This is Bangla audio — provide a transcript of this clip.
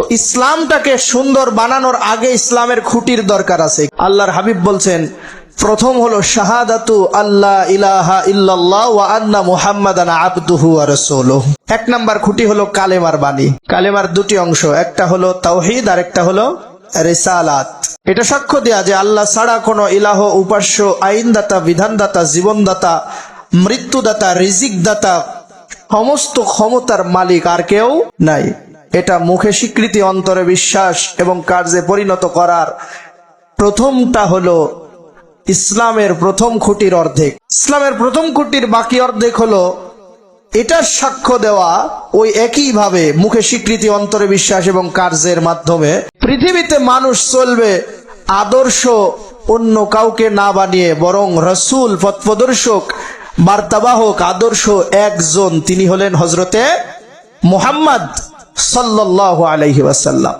তো ইসলামটাকে সুন্দর বানানোর আগে ইসলামের খুঁটির দরকার আছে। আল্লাহর হাবিব বলছেন, প্রথম হলো শাহাদাতু আল্লাহ ইলাহা ইল্লাল্লাহ ওয়া আন্না এক নাম্বার খুঁটি হলো কালেমার বাণী। কালেমার দুটি অংশ, একটা হলো তাওহীদ আর একটা হলো রিসালাত। এটা সাক্ষ্য দেয়া যে আল্লাহ ছাড়া কোনো ইলাহ, উপাস্য, আইনদাতা, বিধানদাতা, জীবনদাতা, মৃত্যুদাতা, রিজিকদাতা, সমস্ত ক্ষমতার মালিক আর কেউ নাই। এটা মুখে স্বীকৃতি, অন্তরে বিশ্বাস এবং কার্যে পরিণত করার। প্রথমটা হলো ইসলামের প্রথম খুঁটির অর্ধেক। ইসলামের প্রথম খুঁটির বাকি অর্ধেক হলো এটার সাক্ষ্য দেওয়া ওই একইভাবে মুখে স্বীকৃতি, অন্তরে বিশ্বাস এবং কার্যের মাধ্যমে। পৃথিবীতে মানুষ চলবে আদর্শ, অন্য কাউকে না বানিয়ে, বরং রসুল, পথপ্রদর্শক, বার্তাবাহক, আদর্শ একজন। তিনি হলেন হজরতে মোহাম্মদ। সাল্লাহ আলহি ওয়াসাল্লাম